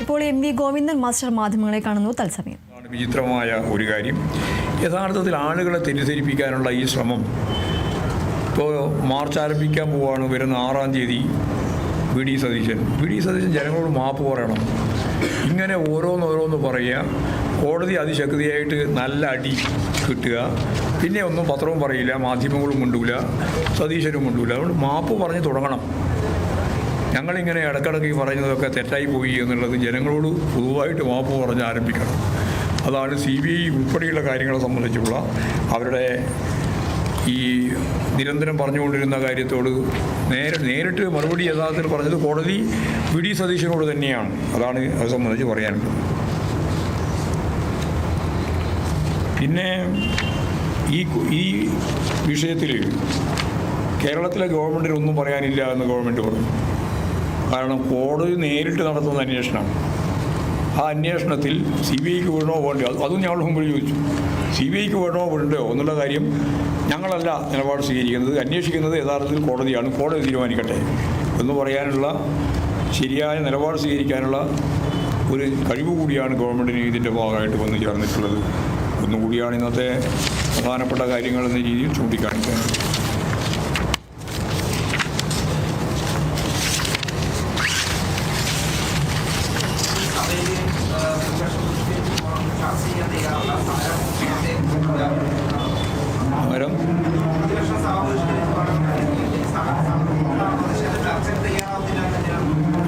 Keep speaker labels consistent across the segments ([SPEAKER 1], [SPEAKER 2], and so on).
[SPEAKER 1] ഇപ്പോൾ M V Govindan master മാധ്യമങ്ങളെ കാണുന്നു. തത്സമയം.
[SPEAKER 2] വിചിത്രമായ ഒരു കാര്യം. യഥാർത്ഥത്തിൽ ആളുകളെ തെറ്റിദ്ധരിപ്പിക്കാനുള്ള ഈ ശ്രമം ഇപ്പോൾ മാർച്ച് ആരംഭിക്കാൻ പോവുകയാണ് വരുന്ന ആറാം തീയതി V D Satheesan. V D Satheesan ജനങ്ങളോട് മാപ്പ് പറയണം. ഇങ്ങനെ ഓരോന്നോരോന്ന് പറയുക. കോടതി അതിശക്തിയായിട്ട് നല്ല അടി കിട്ടുക. പിന്നെ ഒന്നും പത്രവും പറയില്ല മാധ്യമങ്ങളും മുണ്ടൂല സതീശനും മുണ്ടൂല. അതുകൊണ്ട് മാപ്പ് പറഞ്ഞ് തുടങ്ങണം. ഞങ്ങളിങ്ങനെ ഇടക്കിടക്ക് പറയുന്നതൊക്കെ തെറ്റായി പോയി എന്നുള്ളത് ജനങ്ങളോട് പൊതുവായിട്ട് മാപ്പ് പറഞ്ഞ് ആരംഭിക്കണം. അതാണ് സി ബി ഐ ഉൾപ്പെടെയുള്ള കാര്യങ്ങളെ സംബന്ധിച്ചുള്ള അവരുടെ ഈ നിരന്തരം പറഞ്ഞുകൊണ്ടിരുന്ന കാര്യത്തോട് നേരെ നേരിട്ട് മറുപടി യഥാർത്ഥത്തിൽ പറഞ്ഞത് കോടതി വി ഡി സതീശനോട് തന്നെയാണ്. അതാണ് അത് സംബന്ധിച്ച് പറയാനുള്ളത്. പിന്നെ ഈ ഈ വിഷയത്തിൽ കേരളത്തിലെ ഗവൺമെന്റിനൊന്നും പറയാനില്ല എന്ന് ഗവൺമെന്റ് പറഞ്ഞു. കാരണം കോടതി നേരിട്ട് നടത്തുന്ന അന്വേഷണമാണ് ആ അന്വേഷണത്തിൽ സി ബി ഐക്ക് വേണോ വേണ്ടോ അത് ഞങ്ങൾ മുമ്പിൽ ചോദിച്ചു. സി ബി ഐക്ക് വേണോ വേണ്ടോ എന്നുള്ള കാര്യം ഞങ്ങളല്ല നിലപാട് സ്വീകരിക്കുന്നത്. അന്വേഷിക്കുന്നത് യഥാർത്ഥത്തിൽ കോടതിയാണ്. കോടതി തീരുമാനിക്കട്ടെ എന്ന് പറയാനുള്ള ശരിയായ നിലപാട് സ്വീകരിക്കാനുള്ള ഒരു കഴിവ് കൂടിയാണ് ഗവൺമെന്റിന് ഇതിന്റെ ഭാഗമായിട്ട് വന്നു ചേർന്നിട്ടുള്ളത്. ഒന്നുകൂടിയാണ് ഇന്നത്തെ പ്രധാനപ്പെട്ട കാര്യങ്ങൾ എന്ന രീതിയിൽ ചൂണ്ടിക്കാണിക്കുന്നത്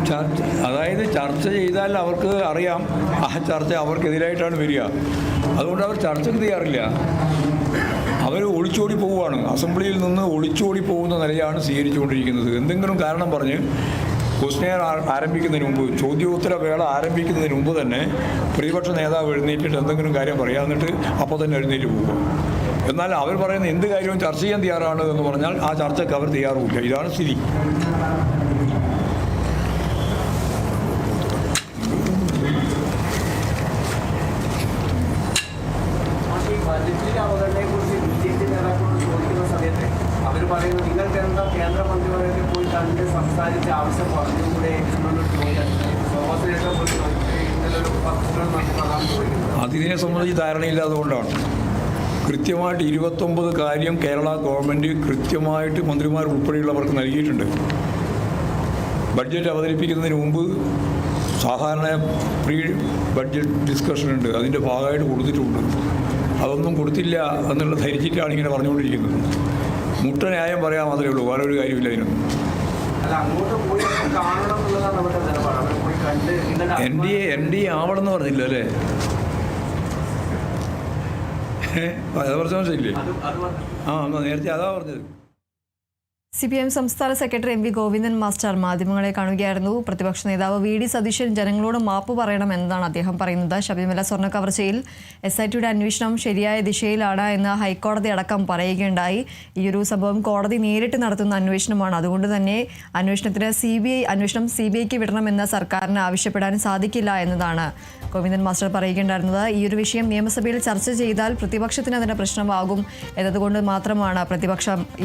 [SPEAKER 2] ചർച്ച അതായത് ചർച്ച ചെയ്താൽ അവർക്ക് അറിയാം. ആ ചർച്ച അവർക്കെതിരായിട്ടാണ് വരിക. അതുകൊണ്ട് അവർ ചർച്ചയ്ക്ക് തയ്യാറില്ല. അവർ ഒളിച്ചോടി പോവുകയാണ്. അസംബ്ലിയിൽ നിന്ന് ഒളിച്ചോടി പോകുന്ന നിലയാണ് സ്വീകരിച്ചുകൊണ്ടിരിക്കുന്നത്. എന്തെങ്കിലും കാരണം പറഞ്ഞ് ക്വസ്റ്റ്യൻ ആരംഭിക്കുന്നതിന് മുമ്പ് ചോദ്യോത്തര വേള ആരംഭിക്കുന്നതിന് മുമ്പ് തന്നെ പ്രതിപക്ഷ നേതാവ് എഴുന്നേറ്റിട്ട് എന്തെങ്കിലും കാര്യം പറയാം എന്നിട്ട് അപ്പോൾ തന്നെ എഴുന്നേറ്റ് പോകും. എന്നാൽ അവർ പറയുന്ന എന്ത് കാര്യവും ചർച്ച ചെയ്യാൻ തയ്യാറാണ് എന്ന് പറഞ്ഞാൽ ആ ചർച്ചയ്ക്ക് അവർ തയ്യാറുമില്ല. ഇതാണ് സ്ഥിതി.
[SPEAKER 3] അവർ പറയുന്നത് നിങ്ങൾക്ക് എന്താ കേന്ദ്രമന്ത്രിമാരൊക്കെ പോയി കണ്ട് സംസാരിച്ച് ആവശ്യം പറഞ്ഞുകൂടെ കൂടെ ചോദ്യം ചോദിക്കുന്നത്
[SPEAKER 2] അതിനെ സംബന്ധിച്ച് ധാരണയില്ലാത്തതുകൊണ്ടാണ് കൃത്യമായിട്ട് ഇരുപത്തൊമ്പത് കാര്യം കേരള ഗവൺമെന്റ് കൃത്യമായിട്ട് മന്ത്രിമാർ ഉൾപ്പെടെയുള്ളവർക്ക് നൽകിയിട്ടുണ്ട്. ബഡ്ജറ്റ് അവതരിപ്പിക്കുന്നതിന് മുമ്പ് സാധാരണ പ്രീ ബഡ്ജറ്റ് ഡിസ്കഷൻ ഉണ്ട്. അതിന്റെ ഭാഗമായിട്ട് കൊടുത്തിട്ടുണ്ട്. അതൊന്നും കൊടുത്തില്ല എന്നുള്ള ധരിച്ചിട്ടാണ് ഇങ്ങനെ പറഞ്ഞുകൊണ്ടിരിക്കുന്നത്. മുട്ട ന്യായം പറയാൻ മാത്രമേ ഉള്ളൂ. വേറെ ഒരു കാര്യമില്ല അതിനൊന്നും N D A N D A ആവണമെന്ന് പറഞ്ഞില്ല അല്ലേ? അത് പറഞ്ഞ മനസ്സിലില്ലേ
[SPEAKER 3] അത് അത് വന്ന്
[SPEAKER 2] ആ നേരത്തെ അതാ പറഞ്ഞത്.
[SPEAKER 1] സി പി എം സംസ്ഥാന secretary M V Govindan master മാധ്യമങ്ങളെ കാണുകയായിരുന്നു. പ്രതിപക്ഷ നേതാവ് വി ഡി സതീശൻ ജനങ്ങളോട് മാപ്പ് പറയണം എന്നതാണ് അദ്ദേഹം പറയുന്നത്. ശബരിമല സ്വർണ കവർച്ചയിൽ എസ് ഐ ടിയുടെ അന്വേഷണം ശരിയായ ദിശയിലാണ് എന്ന് ഹൈക്കോടതി അടക്കം പറയുകയുണ്ടായി. ഈ ഒരു സംഭവം കോടതി നേരിട്ട് നടത്തുന്ന അന്വേഷണമാണ്. അതുകൊണ്ട് തന്നെ അന്വേഷണത്തിന് സി ബി ഐ അന്വേഷണം സി ബി ഐക്ക് വിടണമെന്ന് സർക്കാരിന് ആവശ്യപ്പെടാൻ സാധിക്കില്ല എന്നതാണ് ഗോവിന്ദൻ മാസ്റ്റർ പറയുകയുണ്ടായിരുന്നത്. ഈ ഒരു വിഷയം നിയമസഭയിൽ ചർച്ച ചെയ്താൽ പ്രതിപക്ഷത്തിന് അതിന് പ്രശ്നമാകും എന്നതുകൊണ്ട് മാത്രമാണ് പ്രതിപക്ഷം